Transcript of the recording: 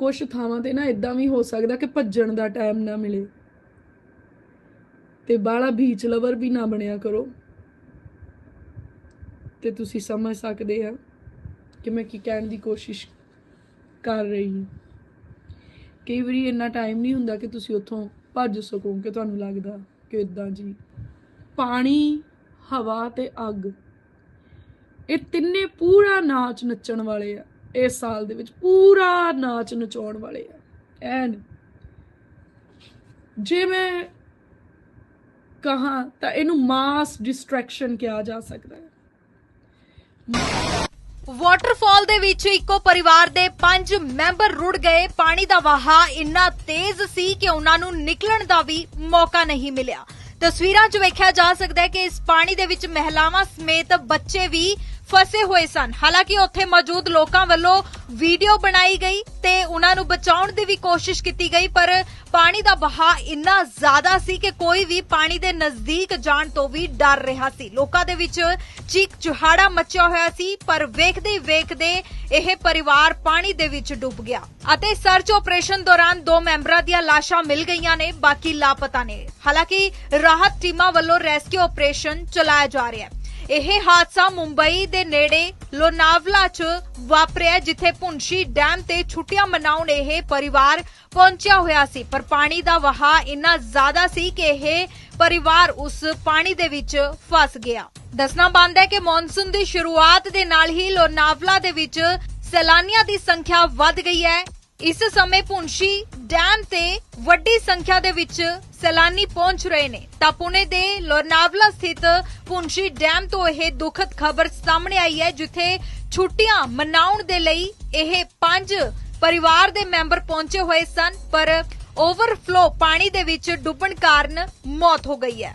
ਕੁਝ ਥਾਵਾਂ ਤੇ ਨਾ ਇਦਾਂ ਵੀ ਹੋ ਸਕਦਾ ਕਿ ਭੱਜਣ ਦਾ ਟਾਈਮ ਨਾ ਮਿਲੇ। ਤੇ ਬਾਹਲਾ ਬੀਚ ਲਵਰ ਵੀ ਨਾ ਬਣਿਆ ਕਰੋ। ਤੇ ਤੁਸੀਂ ਸਮਝ ਸਕਦੇ ਆ ਕਿ ਮੈਂ ਕੀ ਕਹਿਣ ਦੀ ਕੋਸ਼ਿਸ਼ ਕਰ ਰਹੀ ਹਾਂ। ਕਈ ਵਾਰੀ ਇੰਨਾ ਟਾਈਮ ਨਹੀਂ ਹੁੰਦਾ ਕਿ ਤੁਸੀਂ ਉੱਥੋਂ ਭੱਜ ਸਕੋ ਕਿ ਤੁਹਾਨੂੰ ਲੱਗਦਾ ਕਿ ਇਦਾਂ ਜੀ। ਪਾਣੀ, ਹਵਾ ਤੇ ਅੱਗ। ਇਹ ਤਿੰਨੇ ਪੂਰਾ ਨਾਚ ਨੱਚਣ ਵਾਲੇ ਆ। ਇਸ ਸਾਲ ਦੇ ਵਿੱਚ ਪੂਰਾ ਨਾਚ ਨਚਾਉਣ ਵਾਲੇ ਆ। ਐਨ। ਜੇ ਮੈਂ ਕਹਾਂ ਤਾਂ ਇਹਨੂੰ ਮਾਸ ਡਿਸਟਰੈਕਸ਼ਨ ਕਿਹਾ ਜਾ ਸਕਦਾ ਹੈ। ਵਾਟਰਫਾਲ ਦੇ ਵਿੱਚ ਇੱਕੋ ਪਰਿਵਾਰ ਦੇ ਪੰਜ ਮੈਂਬਰ ਰੁੜ ਗਏ। ਪਾਣੀ ਦਾ ਵਹਾਅ ਇੰਨਾ ਤੇਜ਼ ਸੀ ਕਿ ਉਹਨਾਂ ਨੂੰ ਨਿਕਲਣ ਦਾ ਵੀ ਮੌਕਾ ਨਹੀਂ ਮਿਲਿਆ। ਤਸਵੀਰਾਂ 'ਚ ਵੇਖਿਆ ਜਾ ਸਕਦਾ ਹੈ ਕਿ ਇਸ ਪਾਣੀ ਦੇ ਵਿੱਚ ਮਹਿਲਾਵਾਂ ਸਮੇਤ ਬੱਚੇ ਵੀ ਫਸੇ ਹੋਏ ਸਨ। ਹਾਲਾਂਕਿ ਉੱਥੇ ਮੌਜੂਦ ਲੋਕਾਂ ਵੱਲੋਂ ਵੀਡੀਓ ਬਣਾਈ ਗਈ ਤੇ ਉਹਨਾਂ ਨੂੰ ਬਚਾਉਣ ਦੀ ਵੀ ਕੋਸ਼ਿਸ਼ ਕੀਤੀ ਗਈ, ਪਰ ਪਾਣੀ ਦਾ ਬਹਾਅ ਇੰਨਾ ਜ਼ਿਆਦਾ ਸੀ ਕਿ ਕੋਈ ਵੀ ਪਾਣੀ ਦੇ ਨਜ਼ਦੀਕ ਜਾਣ ਤੋਂ ਵੀ ਡਰ ਰਿਹਾ ਸੀ। ਲੋਕਾਂ ਦੇ ਵਿੱਚ ਚੀਕ ਚੁਹਾੜਾ ਮਚਿਆ ਹੋਇਆ ਸੀ, ਪਰ ਵੇਖਦੇ ਵੇਖਦੇ ਇਹ ਪਰਿਵਾਰ ਪਾਣੀ ਦੇ ਵਿੱਚ ਡੁੱਬ ਗਿਆ। ਅਤੇ ਸਰਚ ਆਪਰੇਸ਼ਨ ਦੌਰਾਨ ਦੋ ਮੈਂਬਰਾਂ ਦੀਆਂ ਲਾਸ਼ਾਂ ਮਿਲ ਗਈਆਂ ਨੇ, ਬਾਕੀ ਲਾਪਤਾ ਨੇ। ਹਾਲਾਂਕਿ ਰਾਹਤ ਟੀਮਾਂ ਵੱਲੋਂ ਰੈਸਕਿਊ ਆਪਰੇਸ਼ਨ ਚਲਾਇਆ ਜਾ ਰਿਹਾ ਹੈ। ਇਹ ਹਾਦਸਾ ਮੁੰਬਈ ਦੇ ਨੇੜੇ ਲੋਨਾਵਲਾ 'ਚ ਵਾਪਰਿਆ, ਜਿੱਥੇ ਪੁੰਸ਼ੀ ਡੈਮ ਤੇ ਛੁੱਟੀਆਂ ਮਨਾਉਣ ਇਹ ਪਰਿਵਾਰ ਪਹੁੰਚਿਆ ਹੋਇਆ ਸੀ। ਪਰ ਪਾਣੀ ਦਾ ਵਹਾਅ ਇੰਨਾ ਜ਼ਿਆਦਾ ਸੀ ਕਿ ਇਹ ਪਰਿਵਾਰ ਉਸ ਪਾਣੀ ਦੇ ਵਿੱਚ ਫਸ ਗਿਆ। ਦੱਸਣਾ ਬੰਦ ਹੈ ਕਿ ਮੌਨਸੂਨ ਦੀ ਸ਼ੁਰੂਆਤ ਦੇ ਨਾਲ ਹੀ ਲੋਨਾਵਲਾ ਦੇ ਵਿੱਚ ਸੈਲਾਨੀਆਂ ਦੀ ਸੰਖਿਆ ਵੱਧ ਗਈ ਹੈ। ਇਸ ਸਮੇਂ ਪੁੰਸ਼ੀ ਡੈਮ ਤੇ ਵੱਡੀ ਸੰਖਿਆ ਦੇ ਵਿੱਚ ਸੈਲਾਨੀ ਪਹੁੰਚ ਰਹੇ ਨੇ। ਤਾਂ ਪੁਣੇ ਦੇ ਲੋਰਨਾਵਲਾ ਸਥਿਤ ਪੁੰਸ਼ੀ ਡੈਮ ਤੋਂ ਇਹ ਦੁਖਦ ਖਬਰ ਸਾਹਮਣੇ ਆਈ ਹੈ, ਜਿੱਥੇ ਛੁੱਟੀਆਂ ਮਨਾਉਣ ਦੇ ਲਈ ਇਹ ਪੰਜ ਪਰਿਵਾਰ ਦੇ ਮੈਂਬਰ ਪਹੁੰਚੇ ਹੋਏ ਸਨ, ਪਰ ਓਵਰਫਲੋ ਪਾਣੀ ਦੇ ਵਿੱਚ ਡੁੱਬਣ ਕਾਰਨ ਮੌਤ ਹੋ ਗਈ ਹੈ।